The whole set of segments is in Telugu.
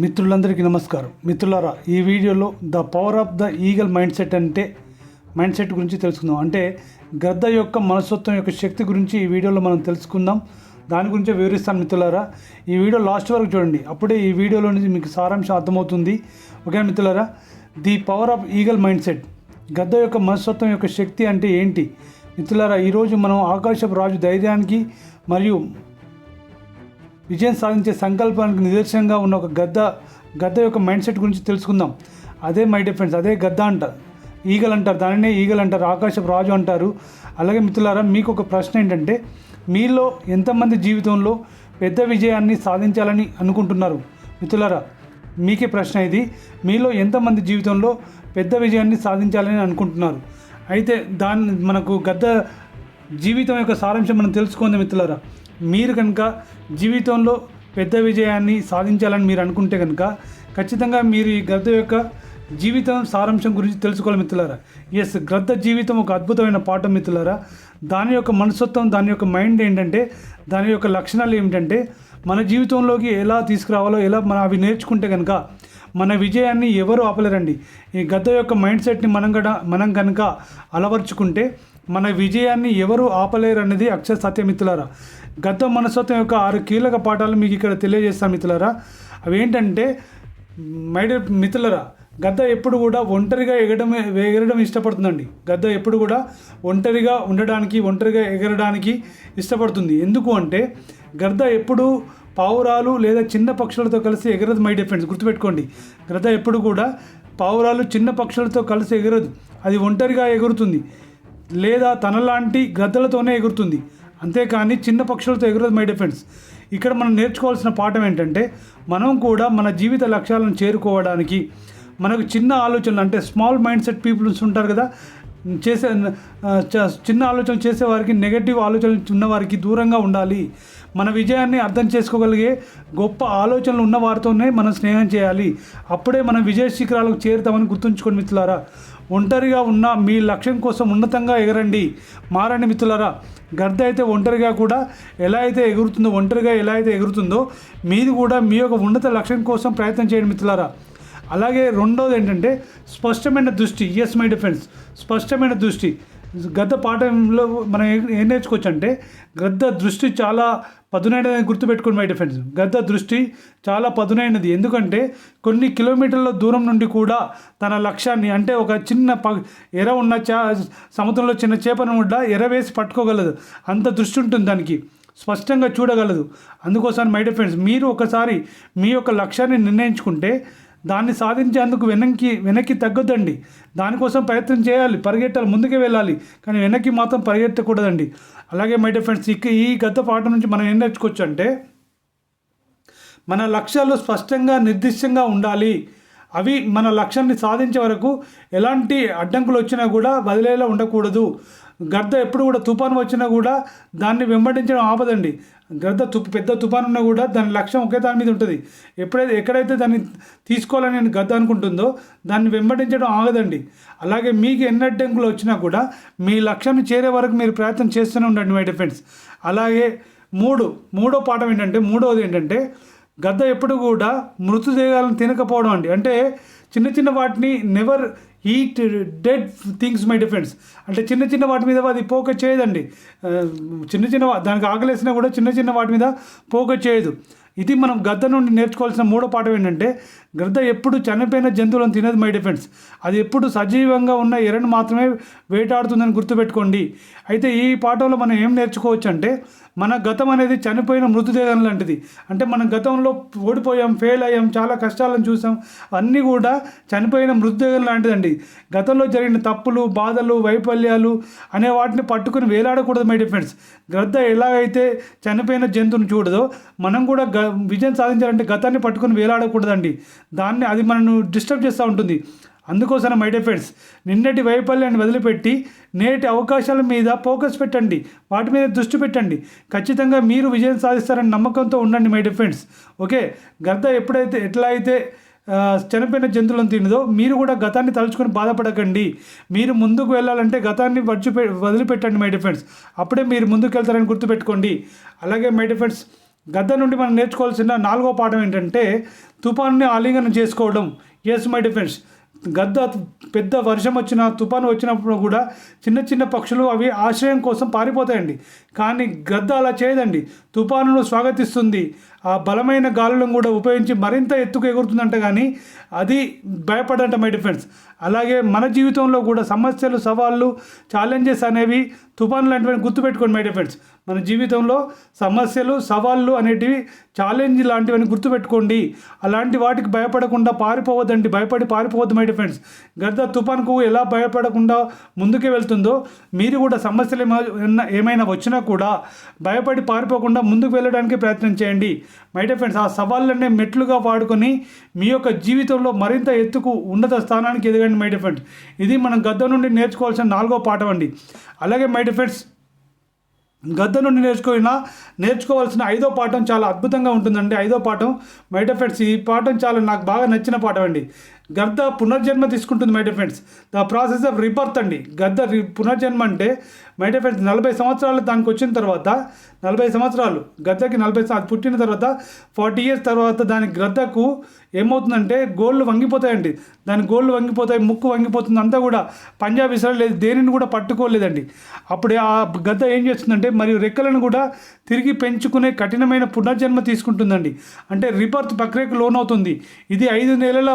మిత్రులందరికీ నమస్కారం. మిత్రులారా ఈ వీడియోలో the power of the eagle mindset అంటే మైండ్ సెట్ గురించి తెలుసుకుందాం. అంటే గద్ద యొక్క మనస్తత్వం యొక్క శక్తి గురించి ఈ వీడియోలో మనం తెలుసుకుందాం. దాని గురించే వివరిస్తాను మిత్రులారా. ఈ వీడియో లాస్ట్ వరకు చూడండి. అప్పుడే ఈ వీడియోలో నుంచి మీకు సారాంశం అర్థమవుతుంది. ఓకే మిత్రులారా? The power of eagle mindset. గద్ద యొక్క మనస్తత్వం యొక్క శక్తి అంటే ఏంటి? మిత్రులారా ఈరోజు మనం ఆకాశపు రాజు ధైర్యానికి మరియు విజయం సాధించే సంకల్పానికి నిదర్శనంగా ఉన్న ఒక గద్ద గద్ద యొక్క మైండ్ సెట్ గురించి తెలుసుకుందాం. అదే మై డిఫరెన్స్ అదే గద్ద అంటారు ఈగలు అంటారు. దానినే ఈగలు అంటారు. ఆకాశపు రాజు అంటారు. అలాగే మిత్రులారా మీకు ఒక ప్రశ్న ఏంటంటే మీలో ఎంతమంది జీవితంలో పెద్ద విజయాన్ని సాధించాలని అనుకుంటున్నారు? మిత్రులారా మీకే ప్రశ్న ఇది. మీలో ఎంతమంది జీవితంలో పెద్ద విజయాన్ని సాధించాలని అనుకుంటున్నారు? అయితే దాన్ని మనకు గద్ద జీవితం యొక్క సారాంశం మనం తెలుసుకుందాం మిత్రులారా. మీరు కనుక జీవితంలో పెద్ద విజయాన్ని సాధించాలని మీరు అనుకుంటే కనుక ఖచ్చితంగా మీరు ఈ గద్ద యొక్క జీవితం సారాంశం గురించి తెలుసుకోవాలి మిత్రులారా. ఎస్ గ్రద్ద జీవితం ఒక అద్భుతమైన పాఠం మిత్రులారా. దాని యొక్క మనస్తత్వం దాని యొక్క మైండ్ ఏంటంటే దాని యొక్క లక్షణాలు ఏమిటంటే మన జీవితంలోకి ఎలా తీసుకురావాలో ఎలా మనం అవి నేర్చుకుంటే కనుక మన విజయాన్ని ఎవరు ఆపలేరండి. ఈ గద్ద యొక్క మైండ్ సెట్ని మనం గడ మనం కనుక అలవర్చుకుంటే మన విజయాన్ని ఎవరు ఆపలేరు అనేది అక్షర సత్యమిత్రులారా గద్ద మనస్తత్వం యొక్క ఆరు కీలక పాఠాలు మీకు ఇక్కడ తెలియజేస్తాను మిత్రులారా. అవి ఏంటంటే మైడ మిత్రులరా గద్ద ఎప్పుడు కూడా ఒంటరిగా ఎగడం ఎగరడం ఇష్టపడుతుందండి. గద్ద ఎప్పుడు కూడా ఒంటరిగా ఉండడానికి ఒంటరిగా ఎగరడానికి ఇష్టపడుతుంది. ఎందుకు అంటే గద్ద ఎప్పుడు పావురాలు లేదా చిన్న పక్షులతో కలిసి ఎగరదు మై డిఫెండ్స్ గుర్తుపెట్టుకోండి. గద్ద ఎప్పుడు కూడా పావురాలు చిన్న పక్షులతో కలిసి ఎగరదు. అది ఒంటరిగా ఎగురుతుంది. లేదా తనలాంటి గద్దలతోనే ఎగురుతుంది. అంతేకాని చిన్న పక్షులతో ఎగురదు మై డిఫెన్స్ ఇక్కడ మనం నేర్చుకోవాల్సిన పాఠం ఏంటంటే మనం కూడా మన జీవిత లక్ష్యాలను చేరుకోవడానికి మనకు చిన్న ఆలోచనలు అంటే స్మాల్ మైండ్ సెట్ పీపుల్స్ ఉంటారు కదా చేసే చ- చిన్న ఆలోచనలు చేసే వారికి నెగటివ్ ఆలోచనలు ఉన్నవారికి దూరంగా ఉండాలి. మన విజయాన్ని అర్థం చేసుకోగలిగే గొప్ప ఆలోచనలు ఉన్న వారితోనే మనం స్నేహం చేయాలి. అప్పుడే మనం విజయ శిఖరాలకు చేరుతామని గుర్తుంచుకోండి మిత్రులారా. ఒంటరిగా ఉన్న మీ లక్ష్యం కోసం ఉన్నతంగా ఎగరండి. మారండి మిత్రులరా గద్ద అయితే ఒంటరిగా కూడా ఎలా అయితే ఎగురుతుందో ఒంటరిగా ఎలా అయితే ఎగురుతుందో మీది కూడా మీ యొక్క ఉన్నత లక్ష్యం కోసం ప్రయత్నం చేయండి మిత్రులారా. అలాగే రెండోది ఏంటంటే స్పష్టమైన దృష్టి ఎస్ మై డిఫెన్స్ స్పష్టమైన దృష్టి. గద్ద పాఠంలో మనం ఏం ఏం నేర్చుకోవచ్చు అంటే గద్ద దృష్టి చాలా పదునైనదని గుర్తుపెట్టుకుని మై డిఫెన్స్ గద్ద దృష్టి చాలా పదునైనది. ఎందుకంటే కొన్ని కిలోమీటర్ల దూరం నుండి కూడా తన లక్ష్యాన్ని అంటే ఒక చిన్న ప ఎర ఉన్న చా సముద్రంలో చిన్న చేపను కూడా ఎర వేసి పట్టుకోగలదు. అంత దృష్టి ఉంటుంది దానికి. స్పష్టంగా చూడగలదు. అందుకోసం మై డిఫెన్స్ మీరు ఒకసారి మీ యొక్క లక్ష్యాన్ని నిర్ణయించుకుంటే దాన్ని సాధించేందుకు వెనక్కి వెనక్కి తగ్గొద్దండి. దానికోసం ప్రయత్నం చేయాలి పరిగెట్టాలి ముందుకే వెళ్ళాలి. కానీ వెనక్కి మాత్రం పరిగెత్తకూడదండి. అలాగే మై ఫ్రెండ్స్ ఇక ఈ గత పాఠం నుంచి మనం ఏం నేర్చుకోవచ్చు అంటే మన లక్ష్యాలు స్పష్టంగా నిర్దిష్టంగా ఉండాలి. అవి మన లక్ష్యాన్ని సాధించే వరకు ఎలాంటి అడ్డంకులు వచ్చినా కూడా వదిలేలా ఉండకూడదు. గద్ద ఎప్పుడు కూడా తుఫాను వచ్చినా కూడా దాన్ని వెంబడించడం ఆపదండి. గద్ద తు పెద్ద తుఫాను ఉన్నా కూడా దాని లక్ష్యం ఒకే దాని మీద ఉంటుంది. ఎప్పుడైతే ఎక్కడైతే దాన్ని తీసుకోవాలని నేను గద్ద అనుకుంటుందో దాన్ని వెంబడించడం ఆగదండి. అలాగే మీకు ఎన్ని అడ్డంకులు వచ్చినా కూడా మీ లక్ష్యాన్ని చేరే వరకు మీరు ప్రయత్నం చేస్తూనే ఉండండి మై డిఫెండ్స్ అలాగే మూడు మూడో పాఠం ఏంటంటే మూడవది ఏంటంటే గద్ద ఎప్పుడు కూడా మృతదేహాలను తినకపోవడం అండి. అంటే చిన్న చిన్న వాటిని never eat dead things my defence అంటే చిన్న చిన్న వాటి మీద అది పోక చేయదండి. చిన్న చిన్న దానికి ఆకలేసినా కూడా చిన్న చిన్న వాటి మీద పోక చేయదు. ఇది మనం గద్ద నుండి నేర్చుకోవాల్సిన మూడో పాఠం ఏంటంటే గద్ద ఎప్పుడు చనిపోయిన జంతువులను తినేది మై డిఫెన్స్ అది ఎప్పుడు సజీవంగా ఉన్న ఎరను మాత్రమే వేటాడుతుందని గుర్తుపెట్టుకోండి. అయితే ఈ పాఠంలో మనం ఏం నేర్చుకోవచ్చు అంటే మన గతం అనేది చనిపోయిన మృతదేహం లాంటిది. అంటే మనం గతంలో ఓడిపోయాం ఫెయిల్ అయ్యాం చాలా కష్టాలను చూసాం అన్నీ కూడా చనిపోయిన మృతదేహం లాంటిదండి. గతంలో జరిగిన తప్పులు బాధలు వైఫల్యాలు అనే వాటిని పట్టుకుని వేలాడకూడదు మై డిఫెండ్స్ గద్ద ఎలాగైతే చనిపోయిన జంతువుని చూడదో మనం కూడా గ విజయం సాధించాలంటే గతాన్ని పట్టుకుని వేలాడకూడదండి. దాన్ని అది మనను డిస్టర్బ్ చేస్తూ ఉంటుంది. అందుకోసం మై డిఫెండ్స్ నిన్నటి వైఫల్యాన్ని వదిలిపెట్టి నేటి అవకాశాల మీద ఫోకస్ పెట్టండి. వాటి మీద దృష్టి పెట్టండి. ఖచ్చితంగా మీరు విజయం సాధిస్తారని నమ్మకంతో ఉండండి మై డిఫెండ్స్ ఓకే? గద్ద ఎప్పుడైతే ఎట్లా అయితే చనిపోయిన జంతువులను తినదో మీరు కూడా గతాన్ని తలుచుకొని బాధపడకండి. మీరు ముందుకు వెళ్ళాలంటే గతాన్ని వడిచిపె వదిలిపెట్టండి మై డిఫెండ్స్ అప్పుడే మీరు ముందుకు వెళ్తారని గుర్తుపెట్టుకోండి. అలాగే మై డిఫెండ్స్ గద్ద నుండి మనం నేర్చుకోవాల్సిన నాలుగో పాఠం ఏంటంటే తుఫాన్ని ఆలింగనం చేసుకోవడం. ఎస్ మై డిఫెన్స్ గద్ద పెద్ద వర్షం వచ్చిన తుఫాను వచ్చినప్పుడు కూడా చిన్న చిన్న పక్షులు అవి ఆశ్రయం కోసం పారిపోతాయండి. కానీ గద్ద అలా చేయదండి. తుఫానును స్వాగతిస్తుంది. ఆ బలమైన గాలులను కూడా ఉపయోగించి మరింత ఎత్తుకు ఎగురుతుందంట కానీ అది భయపడంట మై డిఫెన్స్ అలాగే మన జీవితంలో కూడా సమస్యలు సవాళ్ళు ఛాలెంజెస్ అనేవి తుఫాన్ లాంటివి గుర్తుపెట్టుకోండి మై డిఫెన్స్ మన జీవితంలో సమస్యలు సవాళ్ళు అనేటివి ఛాలెంజ్ లాంటివని గుర్తుపెట్టుకోండి. అలాంటి వాటికి భయపడకుండా పారిపోవద్దండి. భయపడి పారిపోవద్దు మై డిఫెన్స్ గద్ద తుఫాన్కు ఎలా భయపడకుండా ముందుకే వెళ్తుందో మీరు కూడా సమస్యలు ఏమైనా ఏమైనా వచ్చినా కూడా భయపడి పారిపోకుండా ముందుకు వెళ్ళడానికి ప్రయత్నం చేయండి. మై డిఫెన్స్ ఆ సవాళ్ళనే మెట్లుగా వాడుకొని మీ యొక్క జీవితంలో మరింత ఎత్తుకు ఉన్నత స్థానానికి ఎదగండి మై డిఫెన్స్ ఇది మనం గద్ద నుండి నేర్చుకోవాల్సిన నాలుగో పాఠం అండి. అలాగే మై డిఫెన్స్ గద్ద నుండి నేర్చుకున్న నేర్చుకోవాల్సిన ఐదో పాఠం చాలా అద్భుతంగా ఉంటుందండి ఐదో పాఠం. మై ఫ్రెండ్స్ ఈ పాఠం చాలా నాకు బాగా నచ్చిన పాఠం అండి. గద్ద పునర్జన్మ తీసుకుంటుంది my friends the process of rebirth అండి. గద్ద రి పునర్జన్మ అంటే మై ఫ్రెండ్స్ నలభై సంవత్సరాలు దానికి వచ్చిన తర్వాత నలభై సంవత్సరాలు గద్దకి నలభై అది పుట్టిన తర్వాత ఫార్టీ ఇయర్స్ తర్వాత దాని గద్దకు ఏమవుతుందంటే గోళ్ళు వంగిపోతాయండి. దాని గోళ్ళు వంగిపోతాయి ముక్కు వంగిపోతుంది అంతా కూడా పంజాబ్ లేదు దేనిని కూడా పట్టుకోలేదండి. అప్పుడు ఆ గద్ద ఏం చేస్తుందంటే మరియు రెక్కలను కూడా తిరిగి పెంచుకునే కఠినమైన పునర్జన్మ తీసుకుంటుందండి. అంటే రిబర్త్ ప్రక్రియకు లోనవుతుంది. ఇది ఐదు నెలల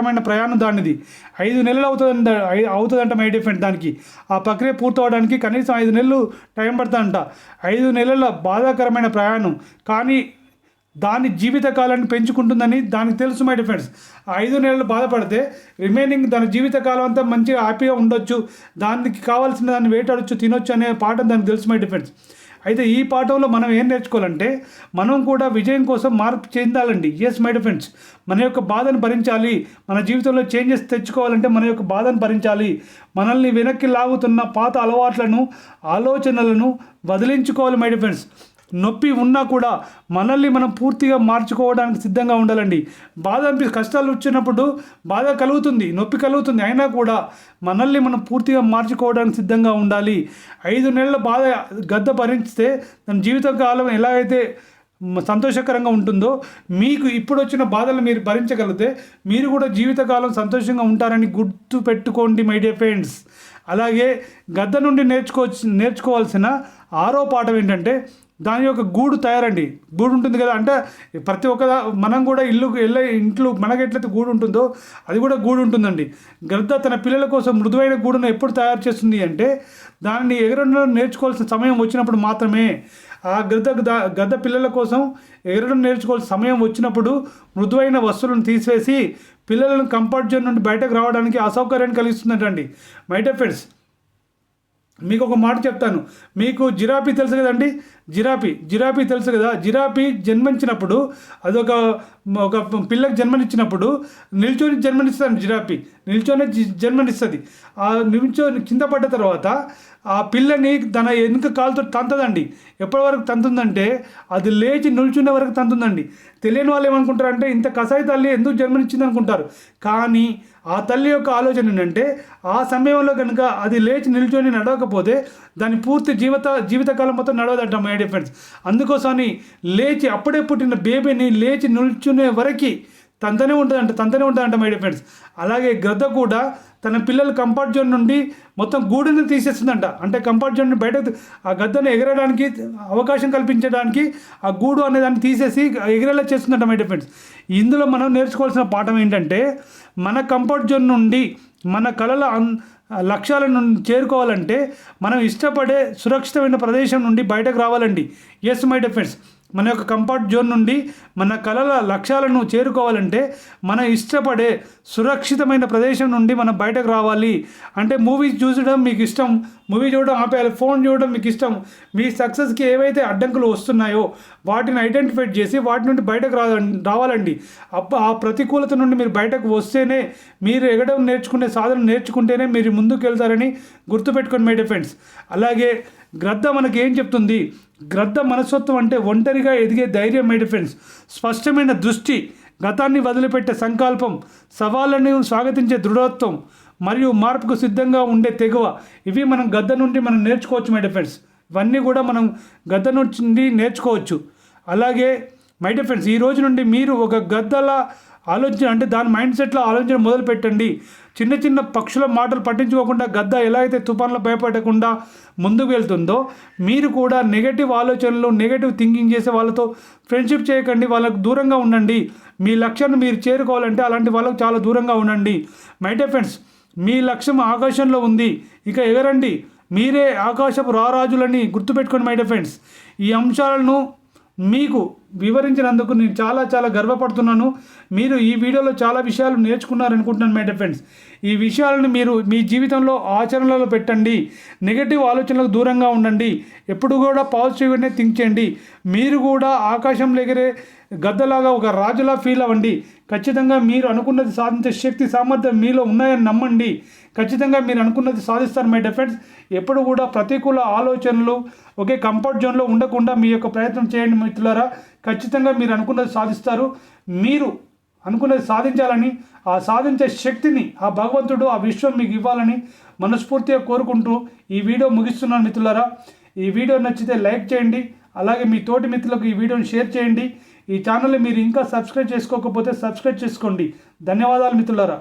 బాధాకరమైన ప్రయాణం దానిది. ఐదు నెలలు అవుతుంది అవుతుందంట మై డిఫెంట్ దానికి. ఆ ప్రక్రియ పూర్తవడానికి కనీసం ఐదు నెలలు టైం పడుతుందంట. ఐదు నెలల బాధాకరమైన ప్రయాణం. కానీ దాని జీవితకాలాన్ని పెంచుకుంటుందని దానికి తెలుసు మై డిఫెండ్స్ ఐదు నెలలు బాధపడితే రిమైనింగ్ దాని జీవితకాలం అంతా మంచిగా హ్యాపీగా ఉండొచ్చు. దానికి కావాల్సిన దాన్ని వేటాడొచ్చు తినొచ్చు అనే పాఠం దానికి తెలుసు మై డిఫెండ్స్ అయితే ఈ పాఠంలో మనం ఏం నేర్చుకోవాలంటే మనం కూడా విజయం కోసం మార్పు చెందాలండి. ఎస్ మై ఫ్రెండ్స్ మన యొక్క బాధను భరించాలి. మన జీవితంలో చేంజెస్ తెచ్చుకోవాలంటే మన యొక్క బాధను భరించాలి. మనల్ని వెనక్కి లాగుతున్న పాత అలవాట్లను ఆలోచనలను వదిలించుకోవాలి మై ఫ్రెండ్స్ నొప్పి ఉన్నా కూడా మనల్ని మనం పూర్తిగా మార్చుకోవడానికి సిద్ధంగా ఉండాలండి. బాధ అనిపి కష్టాలు వచ్చినప్పుడు బాధ కలుగుతుంది నొప్పి కలుగుతుంది. అయినా కూడా మనల్ని మనం పూర్తిగా మార్చుకోవడానికి సిద్ధంగా ఉండాలి. ఐదు నెలల బాధ గద్ద భరిస్తే తన జీవితకాలం ఎలాగైతే సంతోషకరంగా ఉంటుందో మీకు ఇప్పుడు వచ్చిన బాధలు మీరు భరించగలిగితే మీరు కూడా జీవితకాలం సంతోషంగా ఉంటారని గుర్తు పెట్టుకోండి మై డియర్ ఫ్రెండ్స్ అలాగే గద్ద నుండి నేర్చుకో నేర్చుకోవాల్సిన ఆరో పాఠం ఏంటంటే దాని యొక్క గూడు తయారండి. గూడు ఉంటుంది కదా అంటే ప్రతి ఒక్క మనం కూడా ఇల్లు వెళ్ళే ఇంట్లో మనకి ఎట్లయితే గూడు ఉంటుందో అది కూడా గూడు ఉంటుందండి. గద్ద తన పిల్లల కోసం మృదువైన గూడును ఎప్పుడు తయారు చేస్తుంది అంటే దానిని ఎగరడం నేర్చుకోవాల్సిన సమయం వచ్చినప్పుడు మాత్రమే. ఆ గద్ద గద్ద పిల్లల కోసం ఎగరడం నేర్చుకోవాల్సిన సమయం వచ్చినప్పుడు మృదువైన వస్తువులను తీసివేసి పిల్లలను కంఫర్ట్ జోన్ నుండి బయటకు రావడానికి అసౌకర్యాన్ని కలిగిస్తుందంటండి. మైట్ ఫ్రెండ్స్ మీకు ఒక మాట చెప్తాను. మీకు జిరాపీ తెలుసు కదండి? జిరాపీ జిరాపీ తెలుసు కదా? జిరాపీ జన్మించినప్పుడు అదొక ఒక పిల్లకి జన్మనిచ్చినప్పుడు నిల్చొని జన్మనిస్తాను జిరాపీ నిల్చొని జన్మనిస్తుంది. ఆ నిల్చొని కింద పడ్డ తర్వాత ఆ పిల్లని తన వెనుక కాలుతో తంతదండి. ఎప్పటి వరకు తంతుందంటే అది లేచి నిల్చునే వరకు తంతుందండి. తెలియని వాళ్ళు ఏమనుకుంటారంటే ఇంత కసాయి తల్లి ఎందుకు జన్మనిచ్చింది అనుకుంటారు కానీ ఆ తల్లి యొక్క ఆలోచన ఏంటంటే ఆ సమయంలో కనుక అది లేచి నిల్చొని నడవకపోతే దాని పూర్తి జీవిత జీవితకాలం మొత్తం నడవదంట మై ఫ్రెండ్స్ అందుకోసమని లేచి అప్పుడే పుట్టిన బేబీని లేచి నిల్చునే వరకు తంతనే ఉంటుందంట తంతనే ఉంటుందంట మై ఫ్రెండ్స్ అలాగే గద్ద కూడా తన పిల్లలు కంఫర్ట్ జోన్ నుండి మొత్తం గూడుని తీసేస్తుందంట. అంటే కంఫర్ట్ జోన్ బయట ఆ గద్దను ఎగరడానికి అవకాశం కల్పించడానికి ఆ గూడు అనే దాన్ని తీసేసి ఎగిరేలా చేస్తుందంట మై డిఫెండ్స్ ఇందులో మనం నేర్చుకోవాల్సిన పాఠం ఏంటంటే మన కంఫర్ట్ జోన్ నుండి మన కళల లక్ష్యాలను చేరుకోవాలంటే మనం ఇష్టపడే సురక్షితమైన ప్రదేశం నుండి బయటకు రావాలండి. ఎస్ మై డిఫెండ్స్ మన యొక్క కంఫర్ట్ జోన్ నుండి మన కళల లక్ష్యాలను చేరుకోవాలంటే మన ఇష్టపడే సురక్షితమైన ప్రదేశం నుండి మనం బయటకు రావాలి. అంటే మూవీస్ చూసడం మీకు ఇష్టం మూవీ చూడడం ఆపేయాలి ఫోన్ చూడడం మీకు ఇష్టం. మీ సక్సెస్కి ఏవైతే అడ్డంకులు వస్తున్నాయో వాటిని ఐడెంటిఫై చేసి వాటి నుండి బయటకు రా రావాలండి. అప్ప ఆ ప్రతికూలత నుండి మీరు బయటకు వస్తేనే మీరు ఎగడం నేర్చుకునే సాధన నేర్చుకుంటేనే మీరు ముందుకు వెళ్తారని గుర్తుపెట్టుకోండి మై డిఫెండ్స్ అలాగే గ్రద్ద మనకి ఏం చెప్తుంది? గ్రద్ద మనస్తత్వం అంటే ఒంటరిగా ఎదిగే ధైర్యం మై డిఫెన్స్ స్పష్టమైన దృష్టి గతాన్ని వదిలిపెట్టే సంకల్పం సవాళ్ళని స్వాగతించే దృఢత్వం మరియు మార్పుకు సిద్ధంగా ఉండే తెగువ. ఇవి మనం గద్ద నుండి మనం నేర్చుకోవచ్చు మై డిఫెన్స్ ఇవన్నీ కూడా మనం గద్ద నుండి నేర్చుకోవచ్చు. అలాగే మై డిఫెన్స్ ఈ రోజు నుండి మీరు ఒక గద్దలా ఆలోచన అంటే దాని మైండ్ సెట్లో ఆలోచన మొదలు పెట్టండి. చిన్న చిన్న పక్షుల మాటలు పట్టించుకోకుండా గద్ద ఎలా అయితే తుఫాన్లో భయపడకుండా ముందుకు వెళ్తుందో మీరు కూడా నెగటివ్ ఆలోచనలు నెగటివ్ థింకింగ్ చేసే వాళ్ళతో ఫ్రెండ్షిప్ చేయకండి. వాళ్ళకు దూరంగా ఉండండి. మీ లక్ష్యాన్ని మీరు చేరుకోవాలంటే అలాంటి వాళ్ళకు చాలా దూరంగా ఉండండి. మై డే ఫ్రెండ్స్ మీ లక్ష్యం ఆకాశంలో ఉంది. ఇక ఎగరండి. మీరే ఆకాశపు రారాజులని గుర్తుపెట్టుకోండి మై డే ఫ్రెండ్స్ ఈ అంశాలను మీకు వివరించినందుకు నేను చాలా చాలా గర్వపడుతున్నాను. మీరు ఈ వీడియోలో చాలా విషయాలు నేర్చుకున్నారనుకుంటున్నాను మై ఫ్రెండ్స్. ఈ విషయాలను మీరు మీ జీవితంలో ఆచరణలో పెట్టండి. నెగటివ్ ఆలోచనలకు దూరంగా ఉండండి. ఎప్పుడు కూడా పాజిటివ్గానే థింక్ చేయండి. మీరు కూడా ఆకాశంలో ఎగిరే గద్దలాగా ఒక రాజులా ఫీల్ అవ్వండి. ఖచ్చితంగా మీరు అనుకున్నది సాధించే శక్తి సామర్థ్యం మీలో ఉన్నాయని నమ్మండి. ఖచ్చితంగా మీరు అనుకున్నది సాధిస్తారు మై డిఫెండ్స్ ఎప్పుడు కూడా ప్రతికూల ఆలోచనలు ఒకే కంఫర్ట్ జోన్లో ఉండకుండా మీ యొక్క ప్రయత్నం చేయండి మిత్రులారా. ఖచ్చితంగా మీరు అనుకున్నది సాధిస్తారు. మీరు అనుకున్నది సాధించాలని ఆ సాధించే శక్తిని ఆ భగవంతుడు ఆ విశ్వం మీకు ఇవ్వాలని మనస్ఫూర్తిగా కోరుకుంటూ ఈ వీడియో ముగిస్తున్నాను మిత్రులారా. ఈ వీడియో నచ్చితే లైక్ చేయండి. అలాగే మీ తోటి మిత్రులకు ఈ వీడియోని షేర్ చేయండి. ఈ ఛానల్ని మీరు ఇంకా సబ్స్క్రైబ్ చేసుకోకపోతే సబ్స్క్రైబ్ చేసుకోండి. ధన్యవాదాలు మిత్రులారా.